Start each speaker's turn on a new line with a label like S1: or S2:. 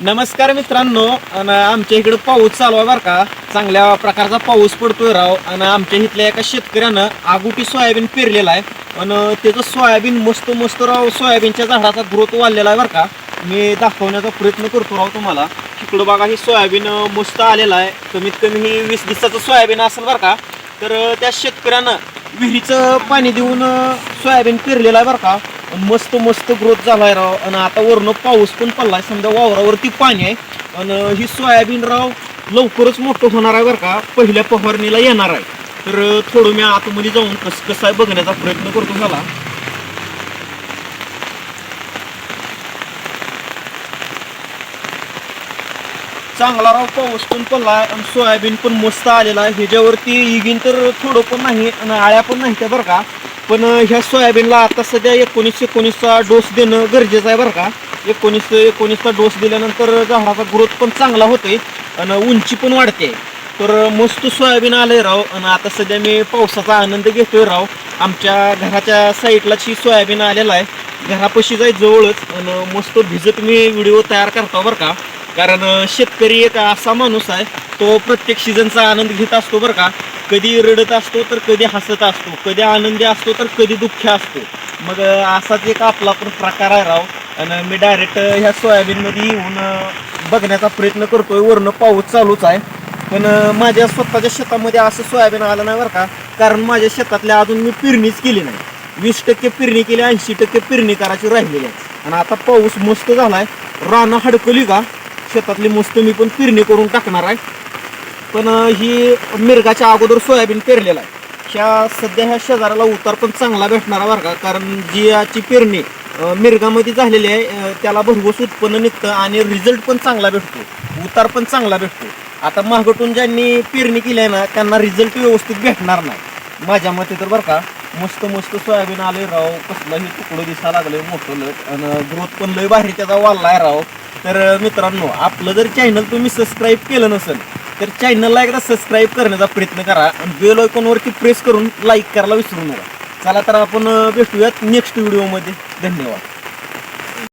S1: नमस्कार मित्रांनो आणि आमच्या इकडे पाऊस चालू आहे बरं का. चांगल्या प्रकारचा पाऊस पडतोय राव. आणि आमच्या इथल्या एका शेतकऱ्यानं आगुटी सोयाबीन पेरलेला आहे. आणि त्याचं सोयाबीन मस्त मस्त राव सोयाबीनच्या झाडाचा ग्रोथ वाढलेला आहे बरं का. मी दाखवण्याचा प्रयत्न करतो राव तुम्हाला. इकडं बघा हे सोयाबीन मस्त आलेलं आहे. कमीत कमी हे वीस दिवसाचं सोयाबीन असेल बरं का. तर त्या शेतकऱ्यानं विहिरीचं पाणी देऊन सोयाबीन पेरलेलं आहे बरं का. मस्त मस्त ग्रोथ झालाय राव. आणि आता वरनं पाऊस पण पडलाय. समजा वावरावरती पाणी आहे. आणि ही सोयाबीन राव लवकरच मोठं होणार आहे बरं का. पहिल्या फवारणीला येणार आहे. तर थोडं मी आतमध्ये जाऊन कस कसं आहे बघण्याचा प्रयत्न करतो झाला. चांगला राव पाऊस पण पडलाय. आणि सोयाबीन पण मस्त आलेला आहे. ह्याच्यावरती इगीन तर थोडं पण नाही आणि आळ्या पण नाही त्या बरं का. पण ह्या सोयाबीनला आता सध्या एकोणीसशे एकोणीसचा डोस देणं गरजेचं आहे बरं का. एकोणीस एकोणीसचा डोस दिल्यानंतर झाडाचा ग्रोथ पण चांगला होतोय आणि उंची पण वाढते. तर मस्त सोयाबीन आलंय राव. आणि आता सध्या मी पावसाचा आनंद घेतोय राव. आमच्या घराच्या साईडलाच ही सोयाबीन आलेला आहे. घरापाशी जाय जवळच. आणि मस्त भिजत मी व्हिडिओ तयार करतो बरं का. कारण शेतकरी एक असा माणूस आहे तो प्रत्येक सीझनचा आनंद घेत असतो बरं का. कधी रडत असतो तर कधी हसत असतो. कधी आनंदी असतो तर कधी दुःखी असतो. मग असाच एक आपला पण प्रकार आहे राव. आणि मी डायरेक्ट ह्या सोयाबीनमध्ये येऊन बघण्याचा प्रयत्न करतोय. वरनं पाऊस चालूच आहे. पण माझ्या स्वतःच्या शेतामध्ये असं सोयाबीन आलं नाही बरं का. कारण माझ्या शेतातल्या अजून मी पेरणीच केली नाही. वीस टक्के पेरणी केली ऐंशी टक्के पेरणी करायची राहिलेली आहे. आणि आता पाऊस मस्त झालाय. रानं हडकली का? शेतातली मस्त मी पण पेरणी करून टाकणार आहे. पण ही मिरगाच्या अगोदर सोयाबीन पेरलेला आहे. ह्या सध्या ह्या शेजाराला उतार पण चांगला भेटणार आहे बरं का कारण जी याची पेरणी मिरगामध्ये झालेली आहे त्याला भरघोस उत्पन्न निघतं आणि रिझल्ट पण चांगला भेटतो. उतार पण चांगला भेटतो. आता मागटून ज्यांनी पेरणी केली आहे ना त्यांना रिझल्ट व्यवस्थित भेटणार नाही. माझ्या मते तर बरं का मस्त मस्त सोयाबीन आले राव कसलंही तुकडं दिसा लागलं मोठं लट आणि ग्रोथ पण लय भारी त्याचा वाढला आहे राव. तर मित्रांनो आपलं जर चॅनल तुम्ही सबस्क्राईब केलं नसेल तर चॅनलला एकदा सबस्क्राईब करण्याचा प्रयत्न करा आणि बेल आयकॉनवरती प्रेस करून लाईक करायला विसरू नका. चला तर आपण भेटूयात नेक्स्ट व्हिडिओमध्ये धन्यवाद.